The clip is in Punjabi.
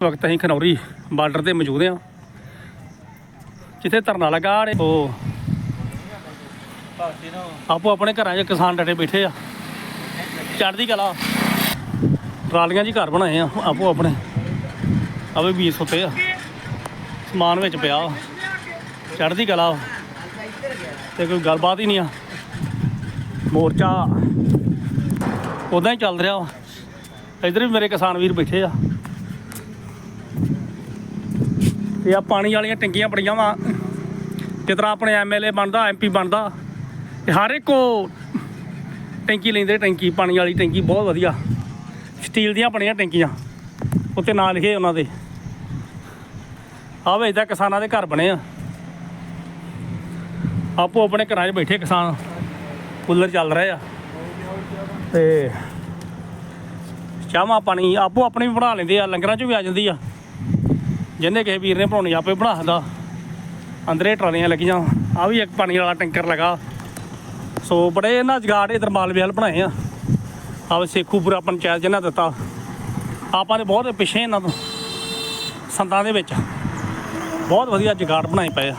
ਵਕਤ ਅਸੀਂ ਖਨੌਰੀ ਬਾਰਡਰ ਤੇ ਮੌਜੂਦ ਹਾਂ। ਜਿੱਥੇ ਧਰਨਾ ਲੱਗਾ ਆੜੇ ਉਹ ਆਪੋ ਆਪਣੇ ਘਰਾਂ 'ਚ ਕਿਸਾਨ ਡਟੇ ਬੈਠੇ ਆ। ਚੜ੍ਹਦੀ ਕਲਾ। ਟਰਾਲੀਆਂ ਜੀ ਘਰ ਬਣਾਏ ਆ, ਆਪੋ ਆਪਣੇ। ਆਵੇ ਵੀਰ ਸੁੱਤੇ ਆ। ਸਮਾਨ ਵਿੱਚ ਪਿਆ। ਵਾ। ਚੜ੍ਹਦੀ ਕਲਾ। ਤੇ ਕੋਈ ਗੱਲਬਾਤ ਹੀ ਨਹੀਂ ਆ। ਮੋਰਚਾ। ਉਦਾਂ ਹੀ ਚੱਲ ਰਿਹਾ। ਵਾ ਇਧਰ ਵੀ ਮੇਰੇ ਕਿਸਾਨ ਵੀਰ ਬੈਠੇ ਆ। ਤੇ ਆ ਪਾਣੀ ਵਾਲੀਆਂ ਟੈਂਕੀਆਂ ਬੜੀਆਂ ਵਾ। ਜਿਸ ਤਰ੍ਹਾਂ ਆਪਣੇ ਐਮਐਲਏ ਬਣਦਾ ਐਮਪੀ ਬਣਦਾ ਹਰ ਇੱਕ ਉਹ ਟੈਂਕੀ ਲੈਂਦੇ ਟੈਂਕੀ, ਪਾਣੀ ਵਾਲੀ ਟੈਂਕੀ ਬਹੁਤ ਵਧੀਆ। ਸਟੀਲ ਦੀਆਂ ਬਣੀਆਂ ਟੈਂਕੀਆਂ ਉੱਤੇ ਨਾਂ ਲਿਖੇ ਉਹਨਾਂ ਦੇ। ਆਹ ਵੇ ਕਿਸਾਨਾਂ ਦੇ ਘਰ ਬਣੇ ਆ। ਆਪੋ ਆਪਣੇ ਘਰਾਂ 'ਚ ਬੈਠੇ ਕਿਸਾਨ, ਕੂਲਰ ਚੱਲ ਰਹੇ ਆ। ਤੇ ਚਾਹਾਂ ਪਾਣੀ ਆਪੋ ਆਪਣੇ ਵੀ ਬਣਾ ਲੈਂਦੇ ਆ, ਲੰਗਰਾਂ 'ਚ ਵੀ ਆ ਜਾਂਦੀ ਆ। ਜਿਹਨੇ ਕਿਸੇ ਵੀਰ ਨੇ ਬਣਾਉਣੀ, ਆਪੇ ਬਣਾ ਸਕਦਾ। ਅੰਦਰੇ ਟਰਾਲੀਆਂ ਲੱਗੀਆਂ ਆ ਵੀ ਇੱਕ ਪਾਣੀ ਵਾਲਾ ਟੈਂਕਰ ਲਗਾ। ਸੋ ਬੜੇ ਇਹਨਾਂ ਜਗਾੜ ਇਧਰ ਮਾਲਵੇ ਵਾਲ ਬਣਾਏ ਆ। ਆ ਸੇਖੂਪੁਰਾ ਪੰਚਾਇਤ ਜਿਹਨਾਂ ਦਿੱਤਾ। ਆਪਾਂ ਦੇ ਬਹੁਤ ਪਿੱਛੇ ਇਹਨਾਂ ਤੋਂ ਸੰਦਾਂ ਦੇ ਵਿੱਚ। ਬਹੁਤ ਵਧੀਆ ਜਗਾੜ ਬਣਾਏ ਪਏ ਆ।